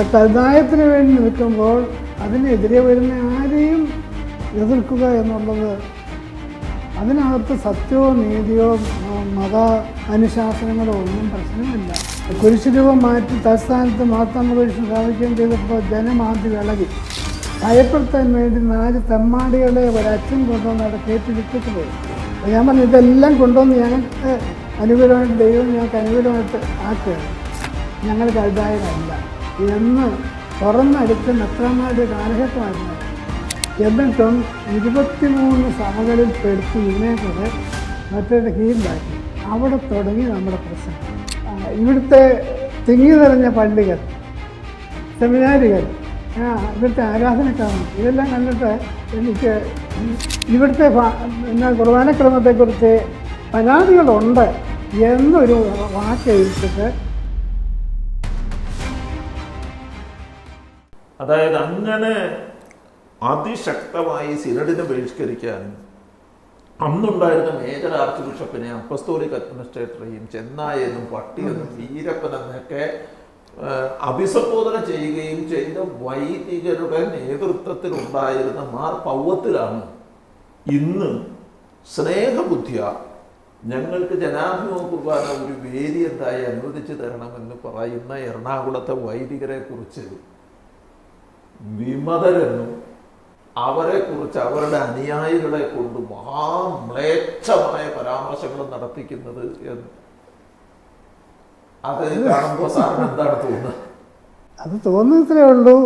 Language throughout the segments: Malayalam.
അപ്പം വേണ്ടി നിൽക്കുമ്പോൾ അതിനെതിരെ വരുന്ന ആരെയും എതിർക്കുക എന്നുള്ളത് അതിനകത്ത് സത്യമോ നീതിയോ മത അനുശാസനങ്ങളോ ഒന്നും പ്രശ്നമില്ല. കുരിശുരൂപം മാറ്റി തൽസ്ഥാനത്ത് മാത്രം കുരിശ് സ്ഥാപിക്കുകയും ചെയ്തപ്പോൾ ജനമാതി വിളകി. ഭയപ്പെടുത്താൻ വേണ്ടി നാല് തെമ്മാടികളെ ഒരച്ഛൻ കൊണ്ടുവന്ന് അവിടെ കയറ്റി പോയി. ഞാൻ പറഞ്ഞു ഇതെല്ലാം കൊണ്ടുവന്ന് ഞങ്ങൾക്ക് അനുകൂലമായിട്ട് ദൈവം ഞങ്ങൾക്ക് അനുകൂലമായിട്ട് ആക്കുകയാണ്. ഞങ്ങൾ കരുതായതല്ല എന്ന് തുറന്നടിച്ച് മെത്രന്മാരുടെ കാലഘട്ടമായിരുന്നു എന്നിട്ടും ഇരുപത്തിമൂന്ന് സഭകളിൽ പെടുത്തി ഇതിനെ കൂടെ മറ്റൊരു കീഴിലാക്കി. അവിടെ തുടങ്ങി നമ്മുടെ പ്രശ്നം. ഇവിടുത്തെ തിങ്ങി നിറഞ്ഞ പള്ളികൾ സെമിനാരികൾ ഇവിടുത്തെ ആരാധനക്രമം ഇതെല്ലാം കണ്ടിട്ട് എനിക്ക് ഇവിടുത്തെ പിന്നെ കുർബാനക്രമത്തെക്കുറിച്ച് പരാതികളുണ്ട് എന്നൊരു വാക്ക് എഴുതിച്ചിട്ട് അതായത് അങ്ങനെ അതിശക്തമായി സിനഡിനെ ബഹിഷ്കരിക്കാനും അന്നുണ്ടായിരുന്ന മേജർ ആർച്ച് ബിഷപ്പിനെ അപ്പസ്തോലിക് അഡ്മിനിസ്ട്രേറ്ററെയും ചെന്നായെന്നും പട്ടിയെന്നും വീരപ്പനെന്നൊക്കെ അഭിസംബോധന ചെയ്യുകയും ചെയ്ത വൈദികരുടെ നേതൃത്വത്തിൽ ഉണ്ടായിരുന്ന മാർ പൗവത്തിലാണ് ഇന്ന് സ്നേഹബുദ്ധിയ ഞങ്ങൾക്ക് ജനാഭിമുഖ കുർബാന ഒരു വേദി എന്തായി അനുവദിച്ചു തരണമെന്ന് പറയുന്ന എറണാകുളത്തെ വൈദികരെ കുറിച്ച് വിമതരെന്നും അവരെ കുറിച്ച് അവരുടെ അനുയായികളെ കൊണ്ട് മഹാമ്ലേച്ഛമായ പരാമർശങ്ങൾ നടത്തിക്കുന്നത് എന്ന് അത് കാണുമ്പോൾ സാറിന് എന്താണ് തോന്നുന്നത്? അത് തോന്നുന്നത്രേ ഉള്ളൂ.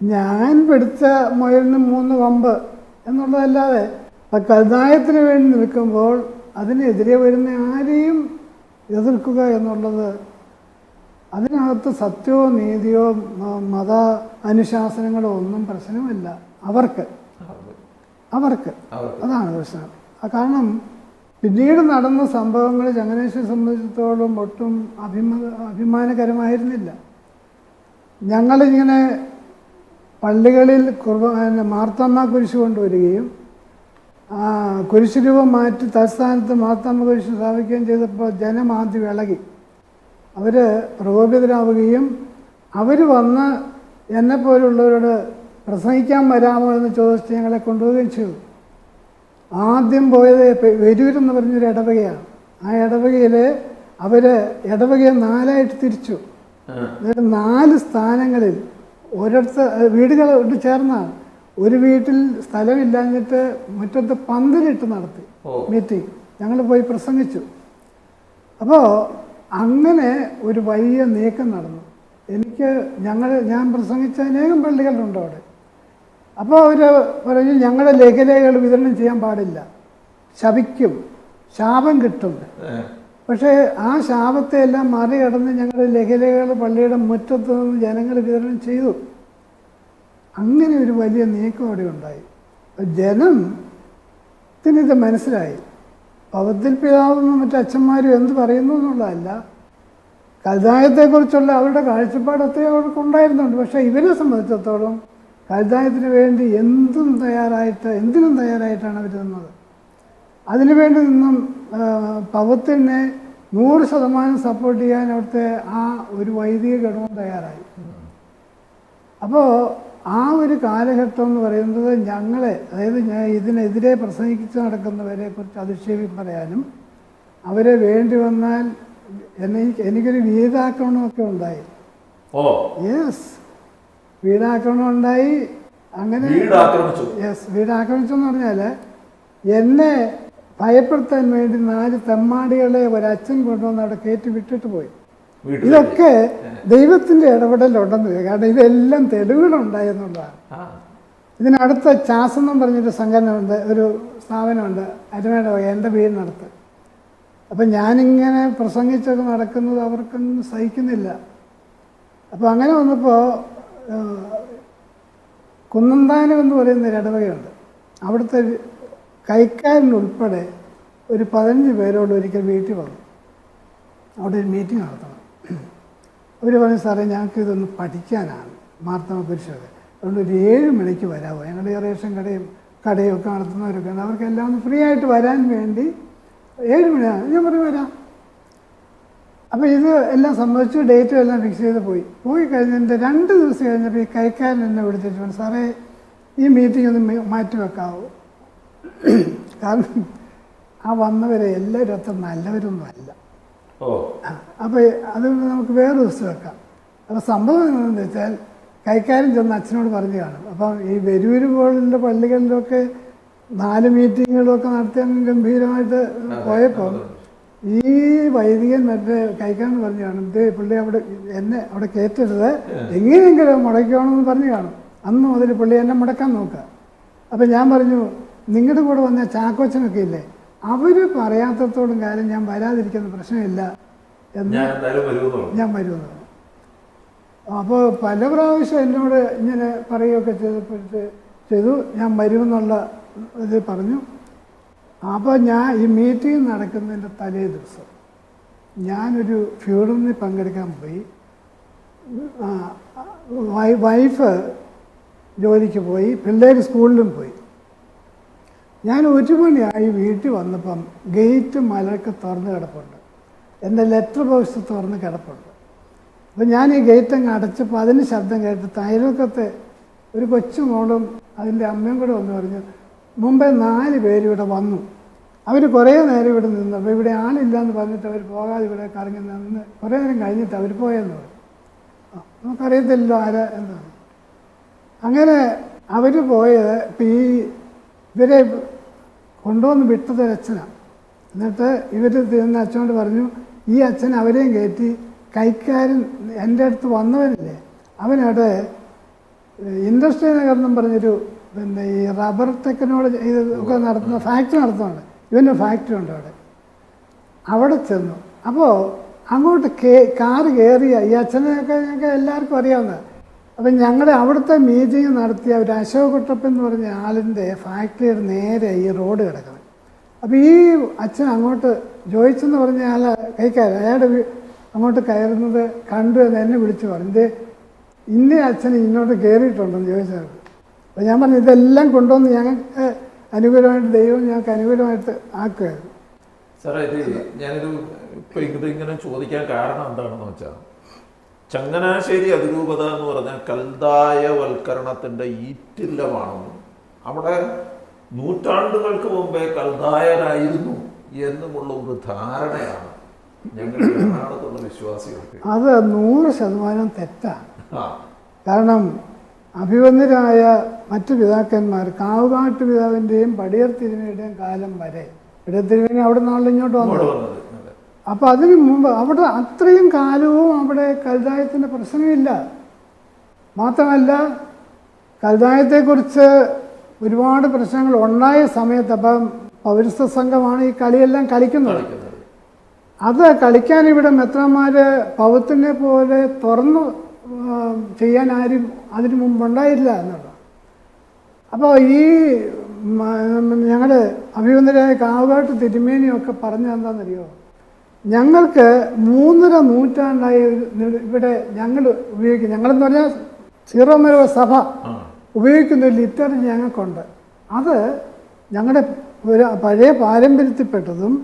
ഞാൻ പിടിച്ച മുയലിന് മൂന്ന് കൊമ്പ് എന്നുള്ളതല്ലാതെ കരുതായത്തിന് വേണ്ടി നിൽക്കുമ്പോൾ അതിനെതിരെ വരുന്ന ആരെയും എതിർക്കുക എന്നുള്ളത് അതിനകത്ത് സത്യമോ നീതിയോ മത അനുശാസനങ്ങളോ ഒന്നും പ്രശ്നമില്ല. അവർക്ക്. അവർക്ക്. അതാണ് പ്രശ്നം. കാരണം പിന്നീട് നടന്ന സംഭവങ്ങൾ ചങ്ങനേശ്വരെ സംബന്ധിച്ചിടത്തോളം ഒട്ടും അഭിമ അഭിമാനകരമായിരുന്നില്ല. ഞങ്ങളിങ്ങനെ പള്ളികളിൽ കുർബാന മാർത്തമ്മ കുരിശ് കൊണ്ടുവരികയും കുരിശ് രൂപം മാറ്റി തലസ്ഥാനത്ത് മാർത്തമ്മ കുരിശ് സ്ഥാപിക്കുകയും ചെയ്തപ്പോൾ ജനം ആദ്യം ഇളകി അവർ പ്രകോപിതരാവുകയും അവർ വന്ന് എന്നെപ്പോലുള്ളവരോട് പ്രസംഗിക്കാൻ വരാമോ എന്ന് ചോദിച്ച് ഞങ്ങളെ കൊണ്ടുപോവുകയും ചെയ്തു. ആദ്യം പോയത് വരൂരെന്ന് പറഞ്ഞൊരു ഇടവകയാണ് ആ ഇടവകയിൽ അവർ ഇടവകയെ നാലായിട്ട് തിരിച്ചു. എന്നിട്ട് നാല് സ്ഥാനങ്ങളിൽ ഒരിടത്ത് വീടുകളോട് ചേർന്നാണ് ഒരു വീട്ടിൽ സ്ഥലമില്ലാഞ്ഞിട്ട് മുറ്റത്ത് പന്തലിട്ട് നടത്തി. മീറ്റിംഗ്. ഞങ്ങൾ പോയി പ്രസംഗിച്ചു. അപ്പോൾ അങ്ങനെ ഒരു വലിയ നീക്കം നടന്നു. എനിക്ക് ഞങ്ങൾ ഞാൻ പ്രസംഗിച്ച അനേകം പള്ളികളുണ്ട് അവിടെ. അപ്പോൾ അവർ പറഞ്ഞു ഞങ്ങളുടെ ലേഖലേഖകൾ വിതരണം ചെയ്യാൻ പാടില്ല. ശപിക്കും. ശാപം കിട്ടും. പക്ഷേ ആ ശാപത്തെ എല്ലാം മറികടന്ന് ഞങ്ങളുടെ ലഘുലേഖകൾ പള്ളിയുടെ മുറ്റത്ത് നിന്ന് ജനങ്ങൾ വിതരണം ചെയ്തു. അങ്ങനെ ഒരു വലിയ നീക്കം അവിടെ ഉണ്ടായി. ജനം ഇത് മനസ്സിലായി. പവത്തിൽ പിതാവും മറ്റച്ഛന്മാരും എന്ത് പറയുന്നു എന്നുള്ളതല്ല. കലിതായത്തെക്കുറിച്ചുള്ള അവരുടെ കാഴ്ചപ്പാട് അത്രയും അവർക്ക് ഉണ്ടായിരുന്നുണ്ട്. പക്ഷേ ഇവരെ സംബന്ധിച്ചിടത്തോളം കലിതായത്തിന് വേണ്ടി എന്തും തയ്യാറായിട്ട് എന്തിനും തയ്യാറായിട്ടാണ് അവർ നിന്നത്. അതിനുവേണ്ടി നിന്നും പവത്തിനെ നൂറ് ശതമാനം സപ്പോർട്ട് ചെയ്യാൻ അവിടുത്തെ ആ ഒരു വൈദിക ഘടകം തയ്യാറായി. അപ്പോൾ ആ ഒരു കാലഘട്ടം എന്ന് പറയുന്നത് ഞങ്ങളെ അതായത് ഞാൻ ഇതിനെതിരെ പ്രസംഗിച്ച് നടക്കുന്നവരെ കുറിച്ച് അധിക്ഷേപം പറയാനും അവരെ വേണ്ടി വന്നാൽ എന്നെ എനിക്കൊരു വീടാക്രമണമൊക്കെ ഉണ്ടായി. ഓ. യെസ് വീടാക്രമണം ഉണ്ടായി. അങ്ങനെ യെസ് വീടാക്രമിച്ചെന്ന് പറഞ്ഞാൽ എന്നെ ഭയപ്പെടുത്താൻ വേണ്ടി നാല് തെമ്മാടികളെ ഒരച്ഛൻ കൊണ്ടുവന്ന് അവിടെ കയറ്റി വിട്ടിട്ട് പോയി. ഇതൊക്കെ ദൈവത്തിന്റെ ഇടപെടലുണ്ടെന്ന്. കാരണം ഇതെല്ലാം തെളിവുകളുണ്ടായെന്നുള്ളതാണ്. ഇതിനടുത്ത ചാസെന്നും ചാസ് എന്നും പറഞ്ഞൊരു സംഘടനയുണ്ട് ഒരു സ്ഥാപനമുണ്ട് അരുമയുടെ വക എന്റെ വീടിനടുത്ത് അപ്പം ഞാനിങ്ങനെ പ്രസംഗിച്ചൊക്കെ നടക്കുന്നത് അവർക്കൊന്നും സഹിക്കുന്നില്ല. അപ്പോൾ അങ്ങനെ വന്നപ്പോൾ കുന്നന്താനം എന്ന് പറയുന്ന ഒരു ഇടവകയുണ്ട്. അവിടുത്തെ കൈക്കാരനുൾപ്പെടെ ഒരു പതിനഞ്ച് പേരോട് ഒരിക്കൽ വീട്ടിൽ വന്നു. അവിടെ ഒരു മീറ്റിംഗ് നടത്തണം അവർ പറഞ്ഞു സാറേ ഞങ്ങൾക്ക് ഇതൊന്ന് പഠിക്കാനാണ്. മാർത്തമ പരിശോധന. അതുകൊണ്ട് ഒരു ഏഴ് മണിക്ക് വരാമോ ഞങ്ങളുടെ ഈ റേഷൻ കടയും കടയും ഒക്കെ നടത്തുന്നവരൊക്കെ ഉണ്ട്. അവർക്കെല്ലാം ഒന്ന് ഫ്രീ ആയിട്ട് വരാൻ വേണ്ടി ഏഴ് മണിയാണ് ഞാൻ പറഞ്ഞു വരാം. അപ്പോൾ ഇത് എല്ലാം സംബന്ധിച്ചു ഡേറ്റും എല്ലാം ഫിക്സ് ചെയ്ത് പോയി. പോയി കഴിഞ്ഞതിന്റെ രണ്ട് ദിവസം കഴിഞ്ഞപ്പോൾ ഈ കൈക്കാരൻ എന്നെ വിളിച്ചിട്ട് സാറേ ഈ മീറ്റിംഗ് ഒന്ന് മാറ്റി വെക്കാവോ? കാരണം ആ വന്നവരെ എല്ലാവരും അത്ര നല്ലവരൊന്നും അല്ല. അപ്പോൾ അത് നമുക്ക് വേറെ ദിവസം വെക്കാം. അപ്പോൾ സംഭവം എന്താണെന്ന് വെച്ചാൽ കൈക്കാരൻ ചെന്ന് അച്ഛനോട് പറഞ്ഞു കാണും. അപ്പം ഈ വെരൂര് പോലുള്ള പള്ളികളിലൊക്കെ നാല് മീറ്റിങ്ങുകളൊക്കെ നടത്താൻ ഗംഭീരമായിട്ട് പോയപ്പോൾ ഈ വൈദികൻ മറ്റേ കൈക്കാരൻ പറഞ്ഞു കാണും ഇത് പുള്ളി അവിടെ എന്നെ അവിടെ കയറ്റരുത്. എങ്ങനെയെങ്കിലും മുടക്കണമെന്ന് പറഞ്ഞു കാണും. അന്ന് മുതൽ പുള്ളി എന്നെ മുടക്കാൻ നോക്കുക. അപ്പം ഞാൻ പറഞ്ഞു നിങ്ങളുടെ കൂടെ വന്ന ചാക്കോച്ചനൊക്കെ ഇല്ലേ? അവർ പറയാത്തത്തോടും കാര്യം ഞാൻ വരാതിരിക്കുന്ന പ്രശ്നമില്ല എന്ന് ഞാൻ വരുന്നത് വരുമെന്നോ അപ്പോൾ പല പ്രാവശ്യം എന്നോട് ഇങ്ങനെ പറയുകയൊക്കെ ചെയ്തപ്പോഴത്തെ ചെയ്തു ഞാൻ വരുമെന്നുള്ള ഇത് പറഞ്ഞു. അപ്പോൾ ഞാൻ ഈ മീറ്റിംഗ് നടക്കുന്നതിന്റെ തലേ ദിവസം ഞാനൊരു ഫ്യൂണറിന് പങ്കെടുക്കാൻ പോയി. വൈഫ് ജോലിക്ക് പോയി പിള്ളേർ സ്കൂളിലും പോയി. ഞാൻ ഒരു മണിയായി വീട്ടിൽ വന്നപ്പം ഗേറ്റ് മലക്ക് തുറന്ന് കിടപ്പുണ്ട്. എന്റെ ലെറ്റർ ബോക്സ് തുറന്ന് കിടപ്പുണ്ട്. അപ്പം ഞാൻ ഈ ഗേറ്റ് അങ്ങ് അടച്ചപ്പോൾ അതിന് ശബ്ദം കേട്ട് തൈലൊക്കത്തെ ഒരു കൊച്ചു മോളും അതിന്റെ അമ്മയും കൂടെ വന്ന് പറഞ്ഞു മുമ്പേ നാല് പേര് ഇവിടെ വന്നു. അവർ കുറേ നേരം ഇവിടെ നിന്നു. അപ്പോൾ ഇവിടെ ആളില്ല എന്ന് പറഞ്ഞിട്ട് അവർ പോകാതെ ഇവിടെ കറങ്ങി നിന്ന് കുറേ നേരം കഴിഞ്ഞിട്ട് അവർ പോയെന്ന് പറഞ്ഞു. നമുക്കറിയത്തില്ലല്ലോ ആരാ എന്താണ് അങ്ങനെ അവർ പോയത് ഈ ഇവരെ കൊണ്ടുവന്ന് വിട്ടത് അച്ഛനാണ് എന്നിട്ട് ഇവർ തിരുന്ന അച്ഛനോട് പറഞ്ഞു ഈ അച്ഛൻ അവരെയും കയറ്റി കൈക്കാരൻ എന്റെ അടുത്ത് വന്നവനില്ലേ. അവനവിടെ ഇൻഡസ്ട്രി നഗർ എന്നും പറഞ്ഞൊരു പിന്നെ ഈ റബ്ബർ ടെക്നോളജി ഇത് ഒക്കെ നടത്തുന്ന ഫാക്ടറി നടത്തുന്നുണ്ട്. ഇവന്റെ ഫാക്ടറി ഉണ്ട് അവിടെ. അവിടെ ചെന്നു. അപ്പോൾ അങ്ങോട്ട് കേ കാറ് കയറിയ ഈ അച്ഛനെയൊക്കെ ഞങ്ങൾക്ക് എല്ലാവർക്കും അറിയാവുന്ന അപ്പം ഞങ്ങളുടെ അവിടുത്തെ മീറ്റിംഗ് നടത്തിയ ഒരു അശോക് എന്ന് പറഞ്ഞ ആളിന്റെ ഫാക്ടറിയുടെ നേരെ ഈ റോഡ് കിടക്കുന്നത് അപ്പോൾ ഈ അച്ഛൻ അങ്ങോട്ട് ജോയിച്ചെന്ന് പറഞ്ഞ ആൾ കൈക്കാരൻ അയാളുടെ അങ്ങോട്ട് കയറുന്നത് കണ്ടു എന്ന് എന്നെ വിളിച്ചു പറഞ്ഞു. ഇത് ഇന്ന അച്ഛൻ ഇങ്ങോട്ട് കയറിയിട്ടുണ്ടെന്ന് ചോദിച്ചത് അപ്പോൾ ഞാൻ പറഞ്ഞു ഇതെല്ലാം കൊണ്ടുവന്ന് ഞങ്ങൾക്ക് അനുകൂലമായിട്ട് ദൈവം ഞങ്ങൾക്ക് അനുകൂലമായിട്ട് ആക്കുകയായിരുന്നു. സാറേ ഇത് ഞാനൊരു ഇപ്പം ഇത് ഇങ്ങനെ ചോദിക്കാൻ കാരണം എന്താണെന്ന് വെച്ചാൽ ചങ്ങനാശ്ശേരി അതിരൂപത എന്ന് പറഞ്ഞാൽ കൽതായവൽക്കരണത്തിന്റെ ഈറ്റില്ലമാണെന്നും അവിടെ നൂറ്റാണ്ടുകൾക്ക് മുമ്പേ കൽതായരായിരുന്നു എന്നുമുള്ള ഒരു ധാരണയാണ് ഞങ്ങളുടെ എറണാകുളത്തുള്ള വിശ്വാസികൾക്ക്. അത് നൂറ് ശതമാനം തെറ്റാണ്. കാരണം അഭിവന്ദരായ മറ്റു പിതാക്കന്മാർ കാവുകാട്ട് പിതാവിന്റെയും പടിയർ തിരുമയുടെയും കാലം വരെ. പടിയർ തിരുമേനി അവിടെ നിന്നാണല്ലോ ഇങ്ങോട്ട് വന്നത്. അപ്പോൾ അതിന് മുമ്പ് അവിടെ അത്രയും കാലവും അവിടെ കൽതായത്തിന്റെ പ്രശ്നമില്ല. മാത്രമല്ല കൽദായത്തെക്കുറിച്ച് ഒരുപാട് പ്രശ്നങ്ങൾ ഉണ്ടായ സമയത്ത് അപ്പം പൗരസ്ത സംഘമാണ് ഈ കളിയെല്ലാം കളിക്കുന്നത്. അത് കളിക്കാൻ ഇവിടെ മെത്രന്മാർ പൗത്തിനെ പോലെ തുറന്നു ചെയ്യാൻ ആരും അതിനു മുമ്പുണ്ടായില്ല എന്നുള്ളത് അപ്പോൾ ഈ ഞങ്ങളുടെ അഭിവന്ദരായ കാവുകാട്ട് തിരുമേനിയൊക്കെ പറഞ്ഞു എന്താണെന്നറിയോ ഞങ്ങൾക്ക് മൂന്നര നൂറ്റാണ്ടായി ഇവിടെ ഞങ്ങൾ ഉപയോഗിക്കും ഞങ്ങളെന്ന് പറഞ്ഞാൽ സീറോ മരവ സഭ ഉപയോഗിക്കുന്ന ഒരു ലിറ്ററേച്ചർ ഞങ്ങൾക്കുണ്ട്. അത് ഞങ്ങളുടെ ഒരു പഴയ പാരമ്പര്യത്തിൽപ്പെട്ടതും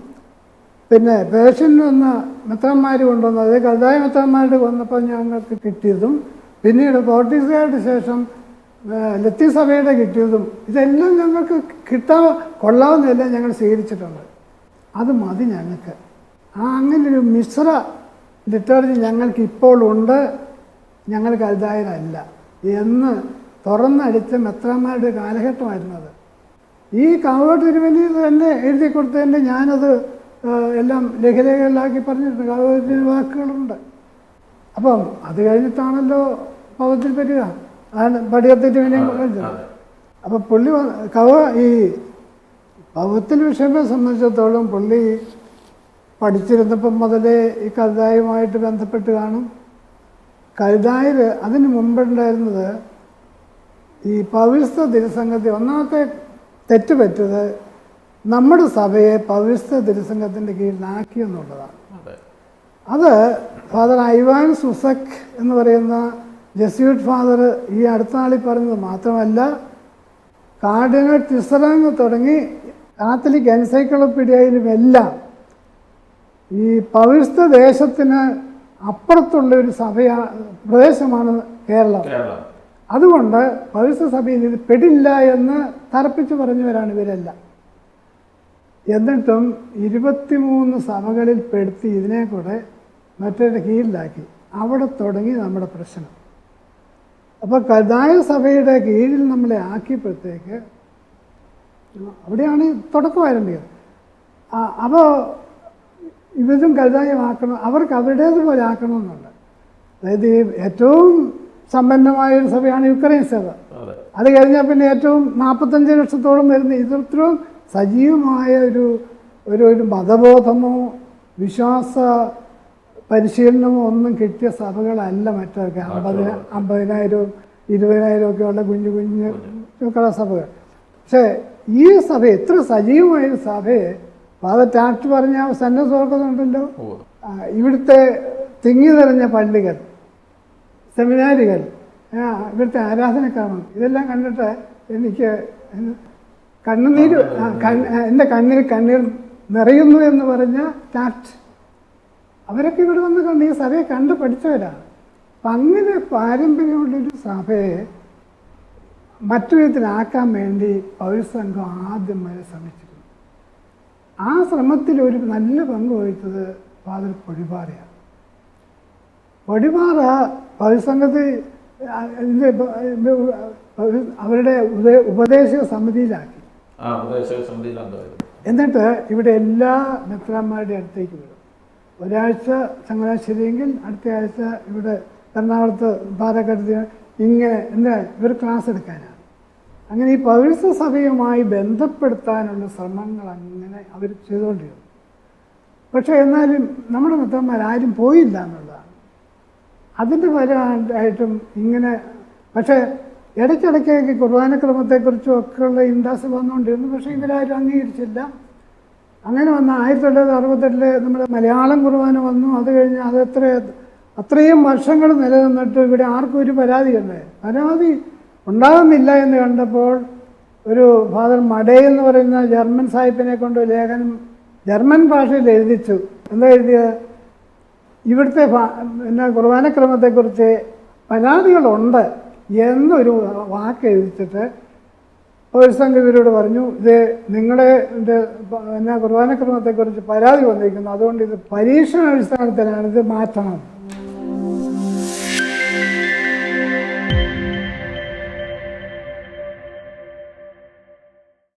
പിന്നെ പേർഷ്യനിൽ വന്ന മെത്രന്മാർ കൊണ്ടുവന്നത് അതേ കൽതായ മെത്രന്മാരുടെ വന്നപ്പോൾ ഞങ്ങൾക്ക് കിട്ടിയതും പിന്നീട് പോർട്ടീസുകാരുടെ ശേഷം ലത്തി സഭയുടെ കിട്ടിയതും ഇതെല്ലാം ഞങ്ങൾക്ക് കിട്ടാൻ കൊള്ളാവുന്നതെല്ലാം ഞങ്ങൾ സ്വീകരിച്ചിട്ടുണ്ട്. അത് മതി ഞങ്ങൾക്ക്. അങ്ങനൊരു മിശ്ര ലിറ്റർജി ഞങ്ങൾക്ക് ഇപ്പോൾ ഉണ്ട് ഞങ്ങൾ കരുതായതല്ല എന്ന് തുറന്നടിച്ച മെത്രന്മാരുടെ കാലഘട്ടമായിരുന്നത്. ഈ കാവോട്ട് തിരുവല്ലി തന്നെ എഴുതി കൊടുത്തതിന്റെ ഞാനത് എല്ലാം ലഘുലേഖകളിലാക്കി പറഞ്ഞിട്ടുണ്ട്. കാവോട്ടിന് വാക്കുകളുണ്ട്. അപ്പം അത് കഴിഞ്ഞിട്ടാണല്ലോ പവത്തിൽ പറ്റുക ആണ് പടിയത്തെ തിരുവനയും കഴിഞ്ഞത്. അപ്പം പുള്ളി കവ ഈ പവത്തിൽ വിഷയത്തെ സംബന്ധിച്ചിടത്തോളം പുള്ളി പഠിച്ചിരുന്നപ്പം മുതലേ ഈ കരുതായുമായിട്ട് ബന്ധപ്പെട്ട് കാണും. കരുതായിൽ അതിന് മുമ്പുണ്ടായിരുന്നത് ഈ പവിസ്ത തിരുസംഘത്തെ ഒന്നാമത്തെ തെറ്റ് പറ്റത് നമ്മുടെ സഭയെ പവിസ്ത തിരുസംഘത്തിന്റെ കീഴിലാക്കി എന്നുള്ളതാണ്. അതെ. ഫാദർ ഐവാൻ സുസക് എന്ന് പറയുന്ന ജസ്യൂട്ട് ഫാദർ ഈ അടുത്ത നാളിൽ പറഞ്ഞത് മാത്രമല്ല കാർഡിനൽ ടിസറങ്ങ് തുടങ്ങി കാത്തലിക് എൻസൈക്ലോപ്പീഡിയയിലും എല്ലാം ഈ പവിഴ്ത്ത ദേശത്തിന് അപ്പുറത്തുള്ള ഒരു സഭയാ പ്രദേശമാണ് കേരളം. അതുകൊണ്ട് പവിഴ്ത്ത സഭയിൽ ഇത് പെടില്ല എന്ന് തറപ്പിച്ചു പറഞ്ഞവരാണ് ഇവരെല്ലാം. എന്നിട്ടും ഇരുപത്തിമൂന്ന് സഭകളിൽ പെടുത്തി ഇതിനെ കൂടെ മറ്റൊരു കീഴിലാക്കി. അവിടെ തുടങ്ങി നമ്മുടെ പ്രശ്നം. അപ്പോൾ കഥായ സഭയുടെ കീഴിൽ നമ്മളെ ആക്കിയപ്പോഴത്തേക്ക് അവിടെയാണ് തുടക്കമായിരുന്നത് അപ്പോൾ ഇവരും കരുതായമാക്കണം അവർക്ക് അവരുടേതുപോലെ ആക്കണമെന്നുണ്ട്. അതായത് ഈ ഏറ്റവും സമ്പന്നമായ ഒരു സഭയാണ് യുക്രൈൻ സഭ. അതെ. കഴിഞ്ഞാൽ പിന്നെ ഏറ്റവും നാൽപ്പത്തഞ്ച് ലക്ഷത്തോളം വരുന്ന ഇത്രയും സജീവമായ ഒരു ഒരു ഒരു മതബോധമോ വിശ്വാസ പരിശീലനമോ ഒന്നും കിട്ടിയ സഭകളല്ല മറ്റൊക്കെ. അമ്പത് അമ്പതിനായിരവും ഇരുപതിനായിരവും ഒക്കെ ഉള്ള കുഞ്ഞു കുഞ്ഞു സഭകൾ പക്ഷേ ഈ സഭ എത്ര സജീവമായ സഭയെ ഫാദർ ടാക്സ് പറഞ്ഞ സെന്റൻസ് ഓർക്കുന്നുണ്ടല്ലോ ഇവിടുത്തെ തിങ്ങി നിറഞ്ഞ പള്ളികൾ സെമിനാരികൾ ഇവിടുത്തെ ആരാധനക്കാരൻ ഇതെല്ലാം കണ്ടിട്ട് എനിക്ക് കണ്ണുനീര് എന്റെ കണ്ണിൽ കണ്ണീർ നിറയുന്നു എന്ന് പറഞ്ഞ ടാറ്റ്. അവരൊക്കെ ഇവിടെ വന്ന് കണ്ട് ഈ സഭയെ കണ്ട് പഠിച്ചവരാണ് അപ്പം അങ്ങനെ പാരമ്പര്യമുള്ളൊരു സഭയെ മറ്റു വിധത്തിലാക്കാൻ വേണ്ടി പൗരസംഘം ആദ്യം വരെ ശ്രമിച്ചിരുന്നു ആ ശ്രമത്തിൽ ഒരു നല്ല പങ്ക് വഹിച്ചത് ഫാദർ പൊടിപാറയാണ് പൊടിപാറ പൗരസംഘത്തിൽ അവരുടെ ഉപദേ- ഉപദേശക സമിതിയിലാക്കി. എന്നിട്ട് ഇവിടെ എല്ലാ മെത്രാന്മാരുടെ അടുത്തേക്ക് വിടും. ഒരാഴ്ച ചങ്ങനാശ്ശേരിയെങ്കിൽ അടുത്ത ആഴ്ച ഇവിടെ എറണാകുളത്ത് പാലക്കാട് ഇങ്ങനെ എന്താ ഇവർ ക്ലാസ് എടുക്കാനാണ് അങ്ങനെ ഈ പൗരസ സഭയുമായി ബന്ധപ്പെടുത്താനുള്ള ശ്രമങ്ങൾ അങ്ങനെ അവർ ചെയ്തുകൊണ്ടിരുന്നു. പക്ഷേ എന്നാലും നമ്മുടെ മെത്രന്മാർ ആരും പോയില്ല എന്നുള്ളതാണ്. അതിന്റെ ഫലമായിട്ടും ഇങ്ങനെ പക്ഷേ ഇടയ്ക്കിടയ്ക്കൊക്കെ കുർബാനക്രമത്തെക്കുറിച്ചും ഒക്കെയുള്ള ഇൻഡാസ് വന്നുകൊണ്ടിരുന്നു. പക്ഷേ ഇവരാരും അംഗീകരിച്ചില്ല. അങ്ങനെ വന്ന ആയിരത്തി തൊള്ളായിരത്തി അറുപത്തെട്ടിൽ നമ്മുടെ മലയാളം കുർബാന വന്നു. അത് കഴിഞ്ഞ് അത് എത്ര അത്രയും വർഷങ്ങൾ നിലനിന്നിട്ട് ഇവിടെ ആർക്കും ഒരു പരാതി ഉണ്ടായി പരാതി ഉണ്ടാകുന്നില്ല എന്ന് കണ്ടപ്പോൾ ഒരു ഫാദർ മഡേ എന്ന് പറയുന്ന ജർമ്മൻ സാഹിബിനെ കൊണ്ട് ലേഖനം ജർമ്മൻ ഭാഷയിൽ എഴുതിച്ചു. എന്താ എഴുതിയത് ഇവിടുത്തെ പിന്നെ കുർബാനക്രമത്തെക്കുറിച്ച് പരാതികളുണ്ട് എന്നൊരു വാക്ക് എഴുതിച്ചിട്ട് ഒരു സംഘം ഇവരോട് പറഞ്ഞു ഇത് നിങ്ങളുടെ പിന്നെ കുർബാനക്രമത്തെക്കുറിച്ച് പരാതി വന്നിരിക്കുന്നു. അതുകൊണ്ട് ഇത് പരീക്ഷണ അടിസ്ഥാനത്തിലാണ് ഇത് മാറ്റണം.